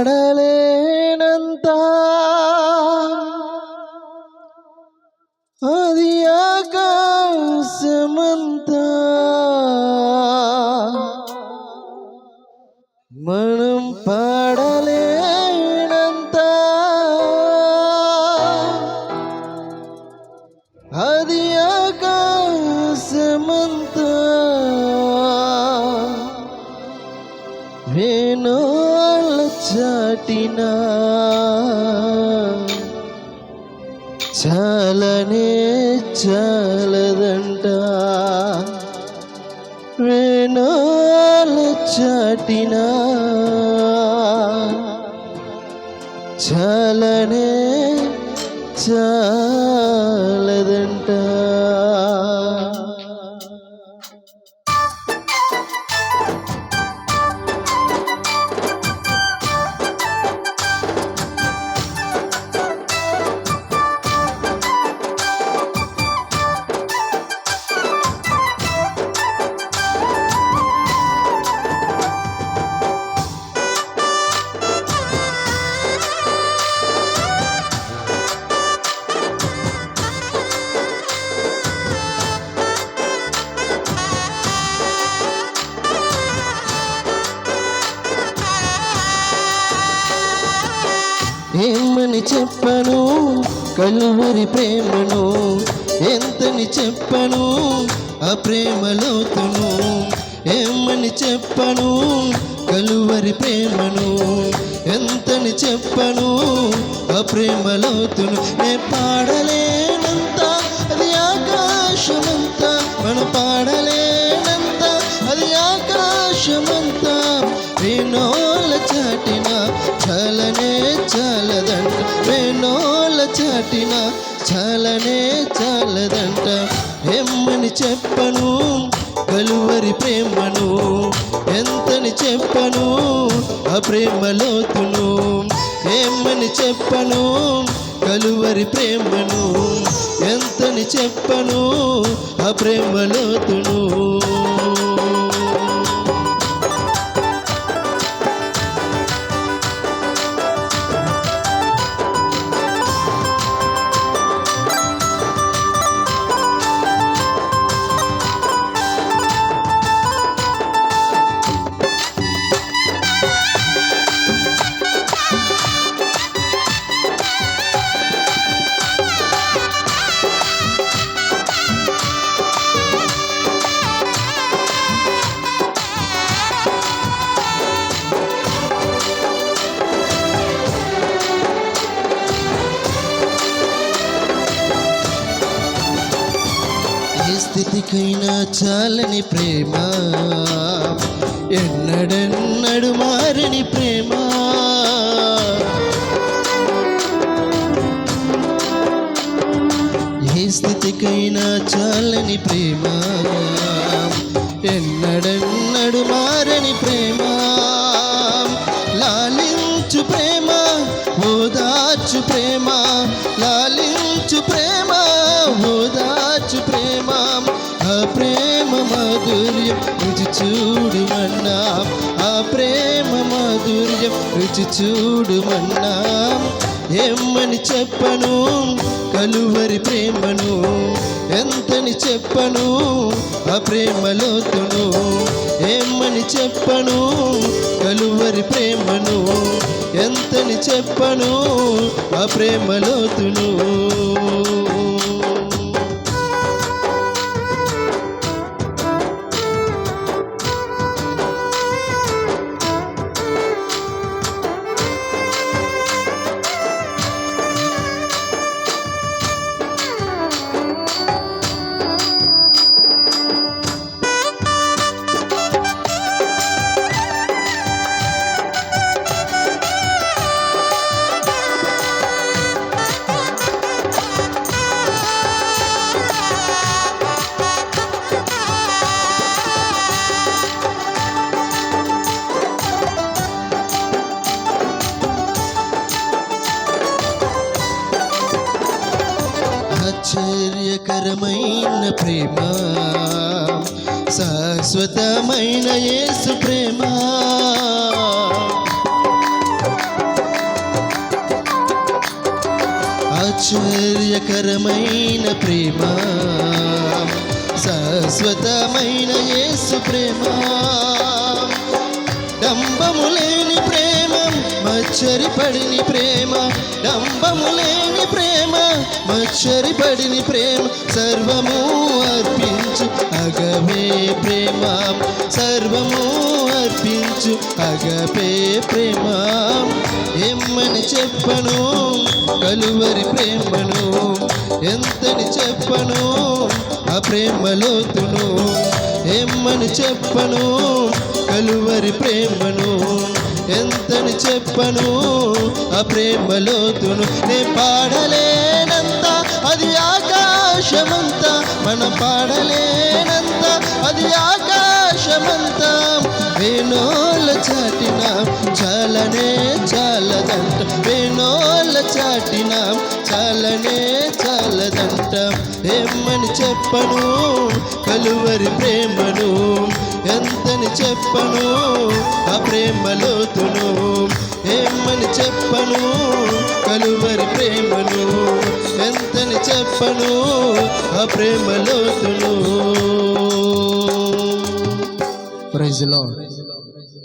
పాడలేనంత అది ఆకాశమంతా మనం పాడలేనంత అది ఆకాశమంతా చాటిన చాలనే చాలదంట వేణోళ్ళ చాటిన చాలనే చాలదంట ఏమని చెప్పను కలువరి ప్రేమను. ఎంతని చెప్పను ఆ ప్రేమలోతును ఏమని చెప్పను కలువరి ప్రేమను. ఎంతని చెప్పను ఆ ప్రేమలోతును నే పాడలేనంత అది ఆకాశమంత. మనం పాడలేనంత అది ఆకాశమంత. వినోల చాటిన చలనే చాలదంట. వేణోల చాటిన చాలనే చాలదంట. ఎమ్మని చెప్పను కలువరి ప్రేమను. ఎంతని చెప్పను ఆ ప్రేమలోతును ఏమని చెప్పను కలువరి ప్రేమను. ఎంతని చెప్పను ఆ ప్రేమలోతును నాకైనా చాలని ప్రేమ. ఎన్నడెన్నడు మారని ప్రేమ. ఏ స్థితికైనా చాలని ప్రేమ. ఎన్నడెన్నడు మారని ప్రేమ. లాలించు ప్రేమ ఓదార్చు ప్రేమ. లాలించు ప్రేమ మాధుర్యం రుచి చూడుమన్నా ఆ ప్రేమ మాధుర్యం రుచి చూడుమన్నా ఏమని చెప్పను కలువరి ప్రేమను. ఎంతని చెప్పను ఆ ప్రేమలోతును ఏమని చెప్పను కలువరి ప్రేమను. ఎంతని చెప్పను ఆ ప్రేమలోతును ఆశ్చర్యకరమైన ప్రేమ శాశ్వతమైన యేసు ప్రేమ. ఆశ్చర్యకరమైన ప్రేమ శాశ్వతమైన యేసు ప్రేమ. డంబములేని ప్రేమ మచ్చరిపడిని ప్రేమ డంబము లేని ప్రేమ మచ్చరిపడిని ప్రేమ సర్వము అర్పించు అగమే ప్రేమ. సర్వము అర్పించు అగపే ప్రేమ. ఎమ్మని చెప్పను కలువరి ప్రేమను. ఎంతని చెప్పను ఆ ప్రేమలోతును ఎమ్మని చెప్పను కలువరి ప్రేమను. ఎంతని చెప్పను? ఆ ప్రేమలోతును నే పాడలేనంత అది ఆకాశమంత. మనం పాడలేనంత అది ఆకాశమంత. వేణోల చాటిన చాలనే చాలదంట. వేణోల చాటిన చాలనే చాలదంట. ఏమని చెప్పను? కలువరి ప్రేమను ఎంతని చెప్పను ఆ ప్రేమలోతును ఏమని చెప్పను కలువరి ప్రేమను. ఎంతని చెప్పను ఆ ప్రేమలోతును ప్రైజ్